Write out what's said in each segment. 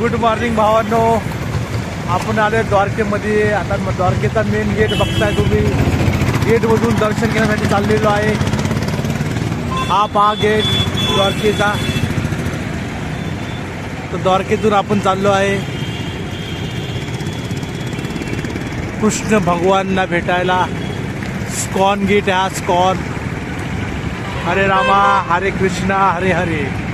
Good morning भावांनो. आपण आले द्वारकेमध्ये. आता मग द्वारकेचा मेन गेट बघताय तुम्ही. गेटमधून दर्शन घेण्यासाठी चाललेलो आहे. हा पहा गेट द्वारकेचा. तर द्वारकेतून आपण चाललो आहे. कृष्ण भगवानना भेटायला. स्कॉन गेट आहे हा स्कॉन. हरे रामा हरे कृष्णा हरे हरे.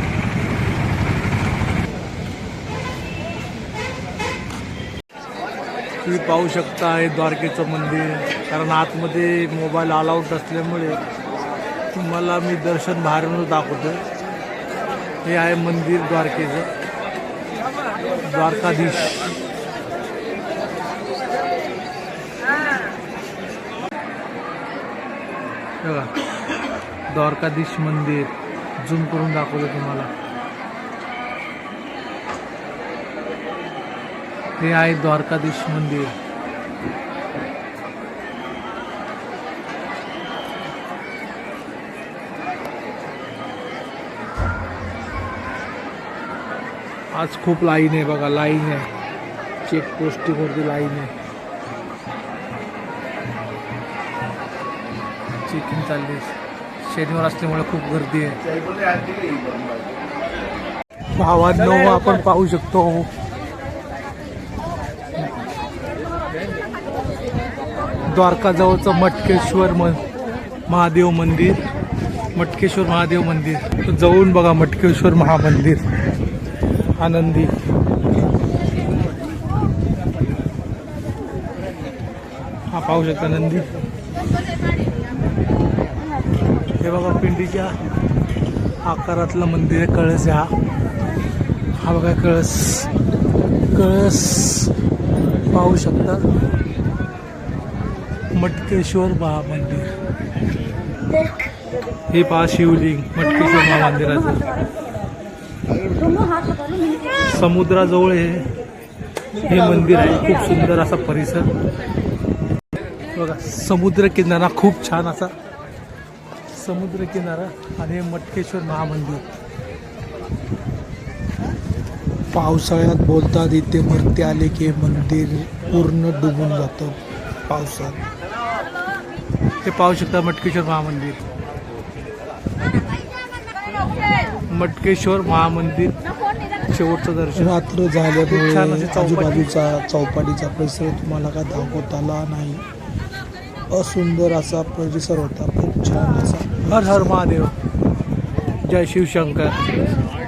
तुम्ही पाहू शकता हे द्वारकेचं मंदिर कारण आतमध्ये मोबाईल अलाउड असल्यामुळे तुम्हाला मी दर्शन बाहेरूनच दाखवतो हे आहे मंदिर द्वारकेचं. द्वारकाधीश. बघा द्वारकाधीश मंदिर झूम करून दाखवतो तुम्हाला. हे आहे द्वारकाधीश मंदिर. आज खूप लाईन आहे बघा लाईन आहे. चेक पोस्टिंगवरती लाईन आहे. चेकिंग चालली शनिवार असल्यामुळे खूप गर्दी आहे. भावांनो आपण पाहू शकतो. द्वारकाजवळचं मटकेश्वर म महादेव मंदिर. मटकेश्वर महादेव मंदिर. जवळून बघा मटकेश्वर महामंदिर. आनंदी. हा पाहू शकता नंदी. हे बघा पिंडीच्या आकारातलं मंदिर आहे कळस आहे हा. हा बघा कळस. कळस. पाहू शकता. मटकेश्वर महामंदिर हे पहा शिवलिंग मटकेश्वर महामंदिराचं समुद्राजवळ हे हे मंदिर आहे. खूप सुंदर असा परिसर. बघा समुद्र किनारा खूप छान असा. समुद्र किनारा आणि हे मटकेश्वर महामंदिर. पावसाळ्यात बोलतात इथे मरते आले की मंदिर पूर्ण डुबून जातं पावसात. हे पाहू शकता मटकेश्वर महामंदिर. मटकेश्वर महामंदिर शेवटचं दर्शन. रात्र झाल्यामुळे. आजूबाजूचा चौपाटीचा परिसर तुम्हाला काय दाखवता आला नाही. असुंदर असा परिसर होता. खूप छान असा. हर हर महादेव. जय शिवशंकर.